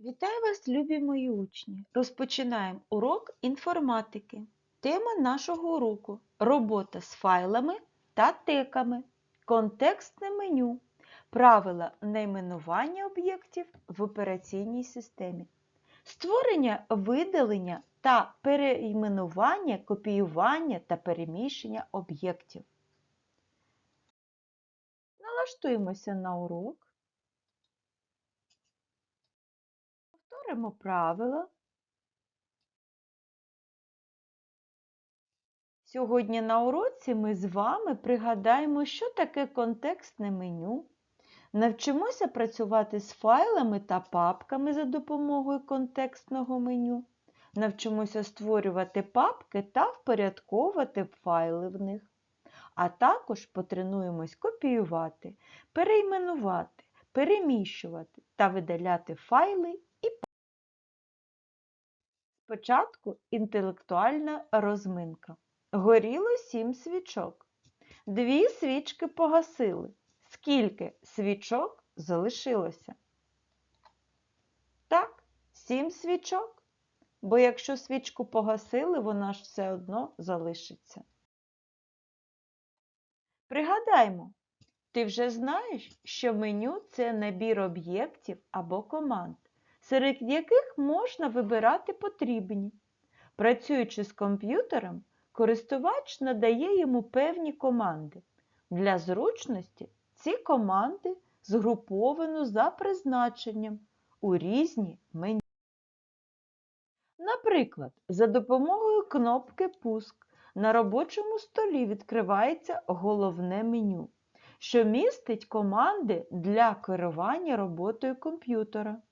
Вітаю вас, любі мої учні! Розпочинаємо урок інформатики. Тема нашого уроку робота з файлами та теками, контекстне меню, правила найменування об'єктів в операційній системі, створення, видалення та переіменування, копіювання та переміщення об'єктів. Налаштуємося на урок. Повторимо правила. Сьогодні на уроці ми з вами пригадаємо, що таке контекстне меню, навчимося працювати з файлами та папками за допомогою контекстного меню, навчимося створювати папки та впорядковувати файли в них, а також потренуємось копіювати, перейменувати, переміщувати та видаляти файли Спочатку інтелектуальна розминка. Горіло сім свічок. Дві свічки погасили. Скільки свічок залишилося? Так, сім свічок. Бо якщо свічку погасили, вона ж все одно залишиться. Пригадаймо, ти вже знаєш, що меню це набір об'єктів або команд серед яких можна вибирати потрібні. Працюючи з комп'ютером, користувач надає йому певні команди. Для зручності ці команди згруповано за призначенням у різні меню. Наприклад, за допомогою кнопки Пуск на робочому столі відкривається головне меню, що містить команди для керування роботою комп'ютера.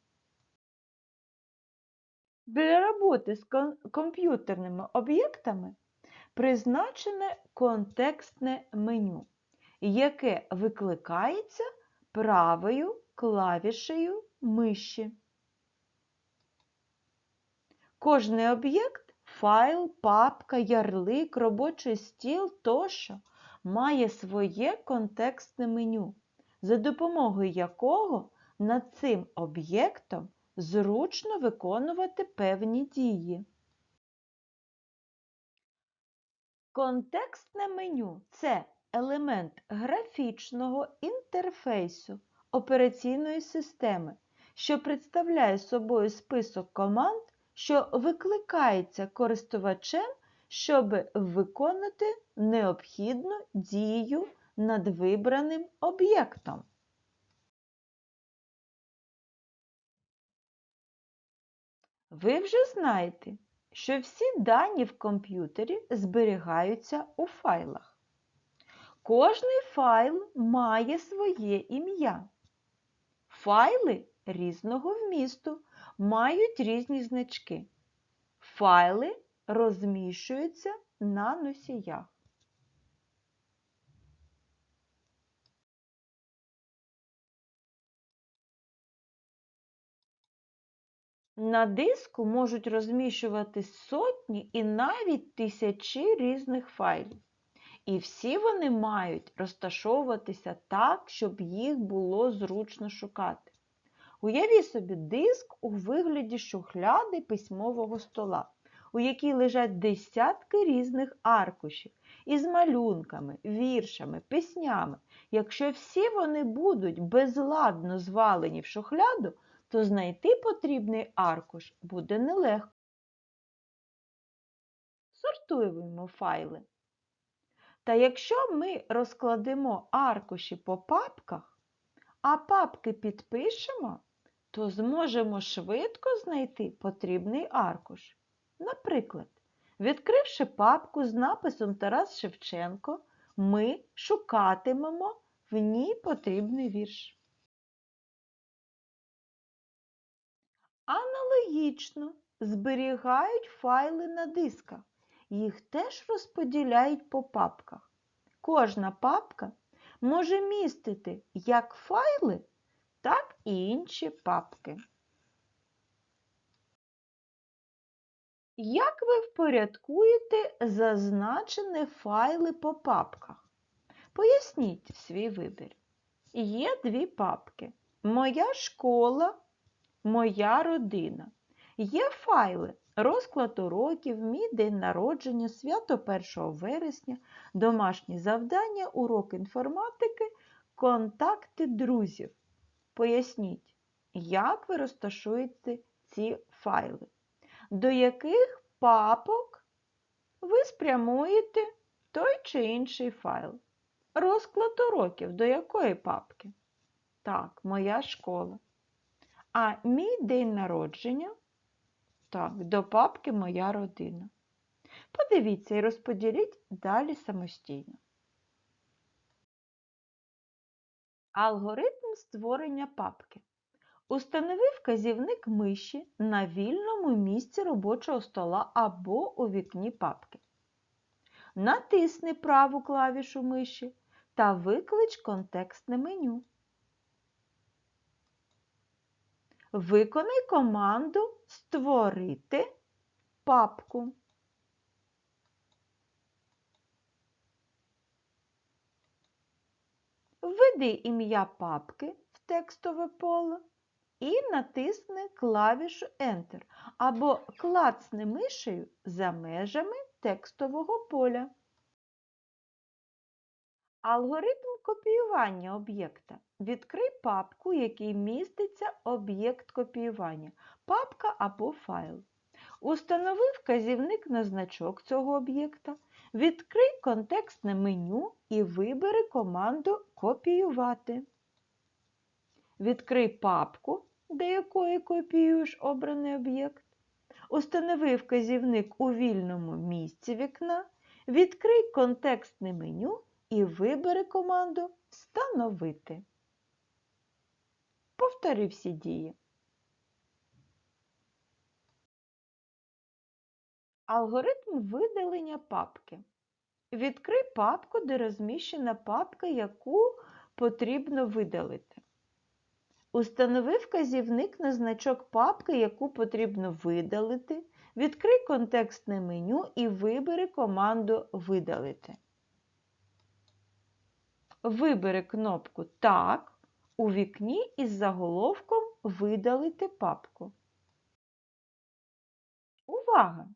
Для роботи з комп'ютерними об'єктами призначене контекстне меню, яке викликається правою клавішею миші. Кожний об'єкт файл, папка, ярлик, робочий стіл тощо має своє контекстне меню, за допомогою якого над цим об'єктом зручно виконувати певні дії. Контекстне меню це елемент графічного інтерфейсу операційної системи, що представляє собою список команд, що викликається користувачем, щоб виконати необхідну дію над вибраним об'єктом. Ви вже знаєте, що всі дані в комп'ютері зберігаються у файлах. Кожний файл має своє ім'я. Файли різного вмісту мають різні значки. Файли розміщуються на носіях. На диску можуть розміщувати сотні і навіть тисячі різних файлів. І всі вони мають розташовуватися так, щоб їх було зручно шукати. Уявіть собі диск у вигляді шухляди письмового стола, у якій лежать десятки різних аркушів із малюнками, віршами, піснями. Якщо всі вони будуть безладно звалені в шухляду, то знайти потрібний аркуш буде нелегко. Сортуємо файли. Та якщо ми розкладемо аркуші по папках, а папки підпишемо, то зможемо швидко знайти потрібний аркуш. Наприклад, відкривши папку з написом Тарас Шевченко, ми шукатимемо в ній потрібний вірш. Аналогічно зберігають файли на дисках. Їх теж розподіляють по папках. Кожна папка може містити як файли, так і інші папки. Як ви впорядкуєте зазначені файли по папках? Поясніть свій вибір. Є дві папки. Моя школа моя родина. Є файли, розклад уроків, мій день народження, свято 1 вересня, домашні завдання, урок інформатики, контакти друзів. Поясніть, як ви розташуєте ці файли, до яких папок ви спрямуєте той чи інший файл. Розклад уроків до якої папки? Так, моя школа. А мій день народження? Так, до папки Моя родина. Подивіться і розподіліть далі самостійно. Алгоритм створення папки. Установи вказівник миші на вільному місці робочого стола або у вікні папки. Натисни праву клавішу миші та виклич контекстне меню. Виконай команду Створити папку. Введи ім'я папки в текстове поле і натисни клавішу Enter або клацни мишею за межами текстового поля. Алгоритм копіювання об'єкта. Відкрий папку, в якій міститься об'єкт копіювання, папка або файл. Установи вказівник на значок цього об'єкта. Відкрий контекстне меню і вибери команду Копіювати. Відкрий папку, до якої копіюєш обраний об'єкт. Установи вказівник у вільному місці вікна. Відкрий контекстне меню і вибери команду Встановити. Повтори всі дії. Алгоритм видалення папки. Відкрий папку, де розміщена папка, яку потрібно видалити. Установи вказівник на значок папки, яку потрібно видалити. Відкрий контекстне меню і вибери команду Видалити. Вибери кнопку Так у вікні із заголовком Видалити папку. Увага!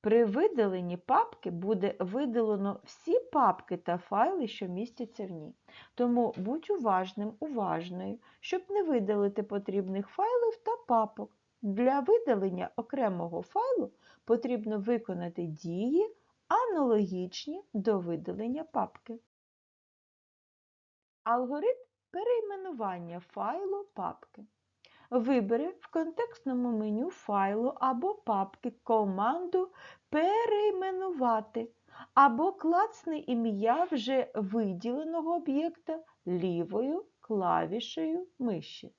При видаленні папки буде видалено всі папки та файли, що містяться в ній. Тому будь уважним, уважною, щоб не видалити потрібних файлів та папок. Для видалення окремого файлу потрібно виконати дії, аналогічні до видалення папки. Алгоритм перейменування файлу папки. Вибери в контекстному меню файлу або папки команду Перейменувати або клацни ім'я вже виділеного об'єкта лівою клавішею миші.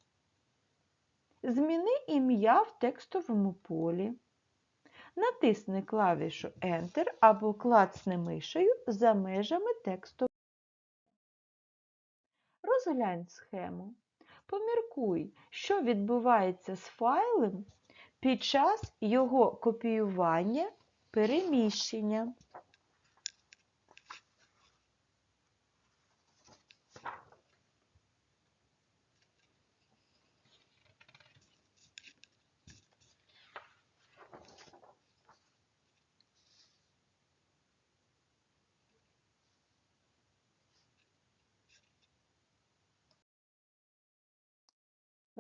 Зміни ім'я в текстовому полі. Натисни клавішу Enter або клацни мишею за межами тексту. Розглянь схему. Поміркуй, що відбувається з файлем під час його копіювання, переміщення.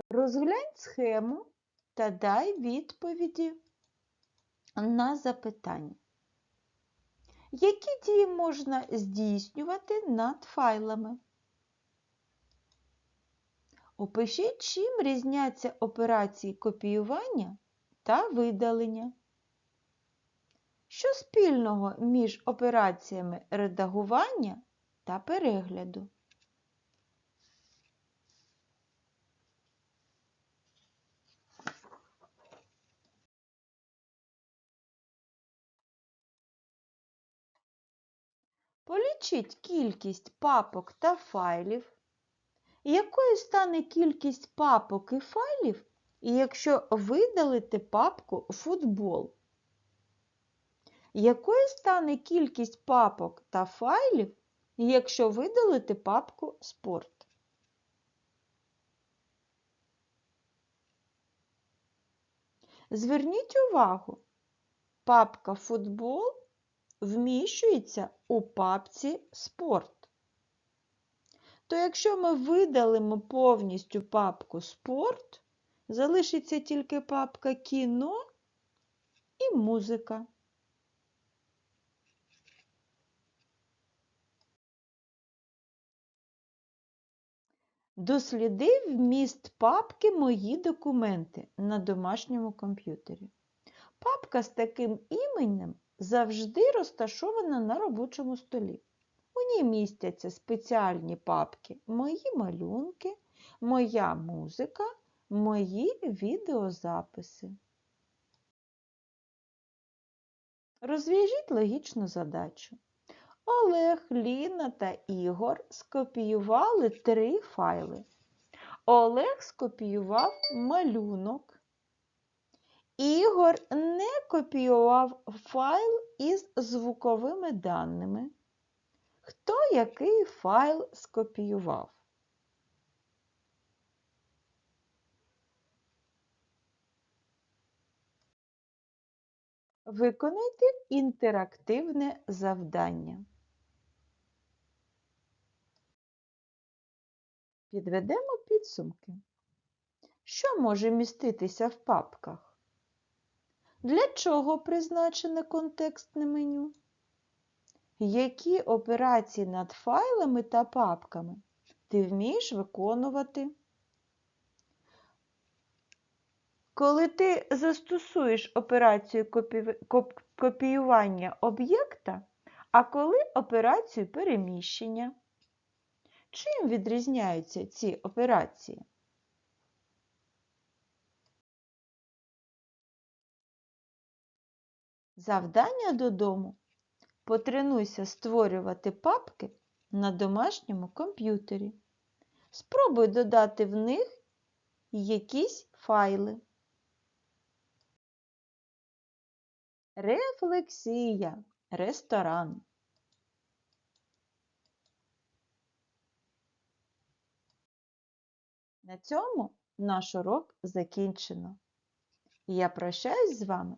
Розглянь схему та дай відповіді на запитання. Які дії можна здійснювати над файлами? Опишіть, чим різняться операції копіювання та видалення. Що спільного між операціями редагування та перегляду? Полічіть кількість папок та файлів. Якою стане кількість папок і файлів, якщо видалити папку Футбол? Якою стане кількість папок та файлів, якщо видалити папку Спорт? Зверніть увагу, папка футбол вміщується у папці спорт. То якщо ми видалимо повністю папку спорт, залишиться тільки папка кіно і музика. Досліди вміст папки Мої документи на домашньому комп'ютері. Папка з таким іменем завжди розташована на робочому столі. У ній містяться спеціальні папки Мої малюнки, Моя музика, Мої відеозаписи. Розв'яжіть логічну задачу. Олег, Ліна та Ігор скопіювали три файли. Олег скопіював малюнок. Ігор не копіював файл із звуковими даними. Хто який файл скопіював? Виконайте інтерактивне завдання. Підведемо підсумки. Що може міститися в папках? Для чого призначене контекстне меню? Які операції над файлами та папками ти вмієш виконувати? Коли ти застосуєш операцію копі- коп- копіювання об'єкта, а коли операцію переміщення? Чим відрізняються ці операції? Завдання додому. Потренуйся створювати папки на домашньому комп'ютері. Спробуй додати в них якісь файли. Рефлексія. Ресторан. На цьому наш урок закінчено. Я прощаюсь з вами